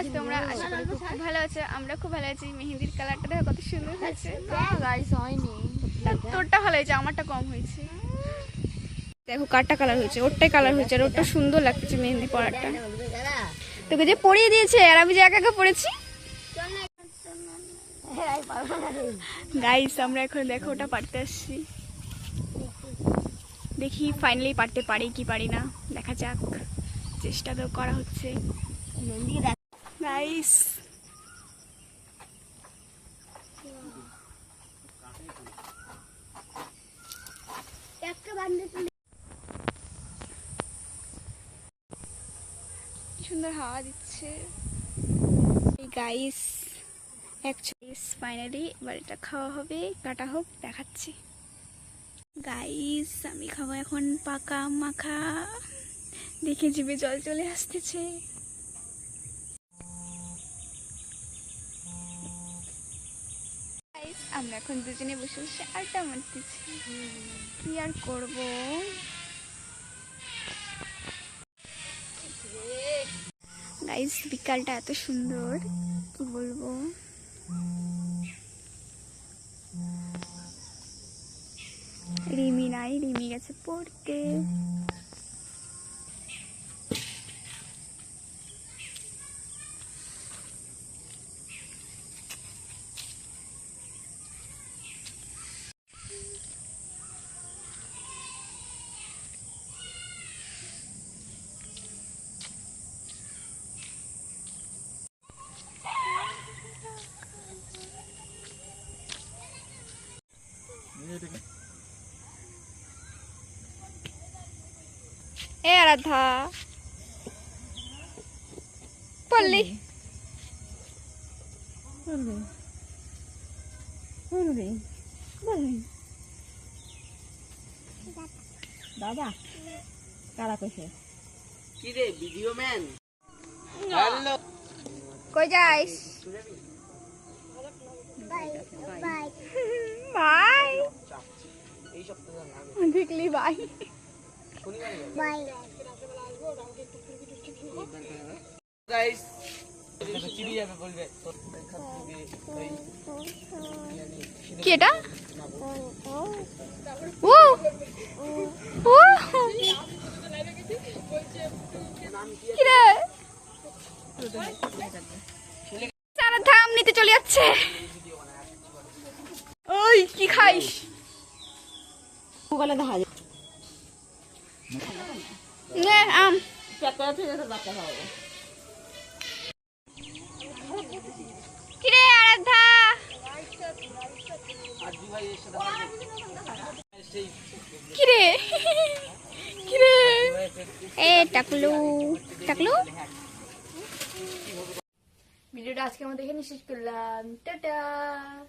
আছো তোমরা আশা করি খুব ভালো আছো। আমরা খুব ভালো আছি। কালারটা দেখো কত সুন্দর হয়েছে। গাইস হয়নি। তোরটা ভালো হয়েছে আমারটা কম হয়েছে। দেখো কারটা কালার হয়েছে ওরটাই কালার হয়েছে আর ওরটা সুন্দর লাগছে মেহেন্দি পরাটা। তোকে যে পরিয়ে দিয়েছে আর আমি যে একা একা পড়েছি গাইস আমরা এখন দেখো ওটা পারতে আসছি। দেখি ফাইনালি পারতে পারি কি পারি না। দেখা যাক চেষ্টা তো করা হচ্ছে। গাইস সুন্দর হাওয়া দিচ্ছে। গাইস অ্যাকচুয়ালি ফাইনালি এবার এটা খাওয়া হবে কাটা হোক দেখাচ্ছি। গাইস আমি খাব এখন পাকা মাখা। দেখে জিভে জল চলে আসতেছে। Guys, আমরা এখন দুজনে বসে বসে আড্ডা মারতেছি। কি আর করব? গাইস বিকালটা এত সুন্দর কি বলব? রিমি নাই রিমি গেছে পড়তে। এ আরাধা। পড়লি? দাদা কারা কইছে? কিরে ভিডিও ম্যান? হ্যালো। কই যাইস? বাই সপ্তাহে বাই গাইস চিড়ি যাবে বলবে। কি এটা ও। ও। কি রে সারা ধাম নিতে চলে যাচ্ছে। ওই কি খাইস? মোবাইলে দেখা আম। করে এ টাকলু। টাকলু? ভিডিওটা আজকের মধ্যে এখানে শেষ করলাম। টাটা।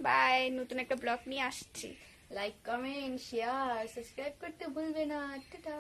বাই নতুন একটা ব্লগ নিয়ে আসছি। লাইক কমেন্ট শেয়ার সাবস্ক্রাইব করতে ভুলবে না। টাটা।